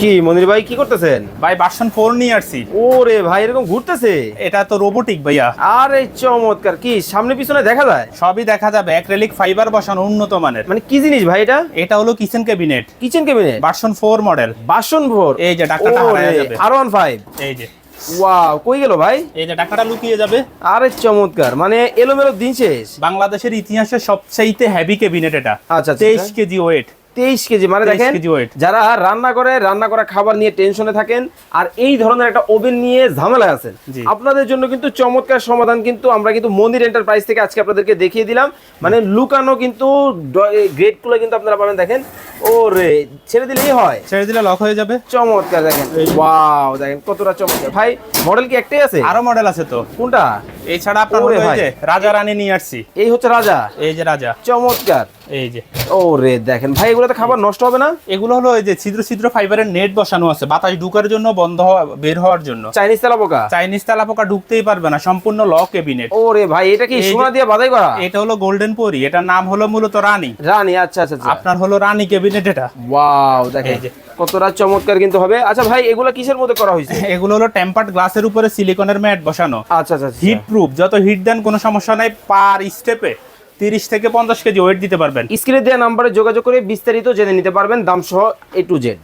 কি মনির ভাই কি করতেছেন? ভাই ভার্সন ফোর নিয়ে আসছি। ওরে ভাই এরকম ঘুরতেছে? এটা তো রোবোটিক ভাইয়া। আরে চমৎকার। কি সামনে পিছনে দেখা যায়? সবই দেখা যাবে। অ্যাক্রেলিক ফাইবার বসানো উন্নত মানের। মানে কি জিনিস ভাই এটা? এটা হলো kitchen cabinet kitchen cabinet version four model বাসন ভোর এই যে ডাক্তারটা হারায় যাবে। আর ওয়ান ফাইভ এই যে। ওয়াও কই গেল ভাই? এই যে টাকাটা লুকিয়ে যাবে। আরে চমৎকার। মানে এলোমেলো দিন শেষ। বাংলাদেশের ইতিহাসে সবচাইতে হেভি ক্যাবিনেট এটা। আচ্ছা, আচ্ছা, তেইশ আচ্ছা। কেজি ওয়েট তেইশ কেজি মানে 23 দেখেন যারা রান্না করে রান্না করা খাবার নিয়ে টেনশনে থাকেন আর এই ধরনের একটা ওভেন নিয়ে ঝামেলা আছেন। আপনাদের জন্য কিন্তু চমৎকার সমাধান কিন্তু আমরা কিন্তু মন্দির এন্টারপ্রাইজ থেকে আজকে আপনাদেরকে দেখিয়ে দিলাম। মানে লুকানো কিন্তু গ্রেডগুলো কিন্তু আপনারা পাবেন দেখেন। ও রে ছেড়ে দিলেই হয়। ছেড়ে দিলে লক হয়ে যাবে। চমৎকার দেখেন। ওয়াও দেখেন কতটা চমৎকার। ভাই মডেল কি একটাই আছে? আরও মডেল আছে তো। কোনটা? এছাড়া আপনার ওরে হলো এই যে রাজা রানী নিয়ে আসছি। এই হচ্ছে রাজা? এই যে রাজা। চমৎকার। এই যে। দেখেন ভাই এগুলোতে খাবার নষ্ট হবে না? এগুলো হলো এই যে ছিদ্র ছিদ্র ফাইবারের নেট বসানো আছে বাতাস ঢুকার জন্য বন্ধ হওয়া বের হওয়ার জন্য। চাইনিজ তেলা পোকা চাইনিজ তেলা পোকা ঢুকতেই পারবে না সম্পূর্ণ ল ক্যাবিনেট ও রে ভাই এটা কি সোনা দিয়ে বাধাই করা? এটা হলো গোল্ডেন পরি এটার নাম হলো মূলত রানী। রানী আচ্ছা আচ্ছা আচ্ছা। আপনার হলো রানী ক্যাবিনেট এটা। ওয়াও দেখেন। এই যে। কতটা চমৎকার কিন্তু হবে। আচ্ছা ভাই এগুলো কিসের মধ্যে করা হয়েছে? এগুলো হলো টেম্পার্ড গ্লাসের উপরে সিলিকনের ম্যাট বসানো। আচ্ছা আচ্ছা আচ্ছা। হিট প্রুফ যত হিট দেন কোনো সমস্যা নাই পার স্টেপে তিরিশ থেকে পঞ্চাশ কেজি ওয়েট দিতে পারবেন। স্ক্রিনে দেওয়া নাম্বারে যোগাযোগ করে বিস্তারিত জেনে নিতে পারবেন দাম সহ এ টু জেড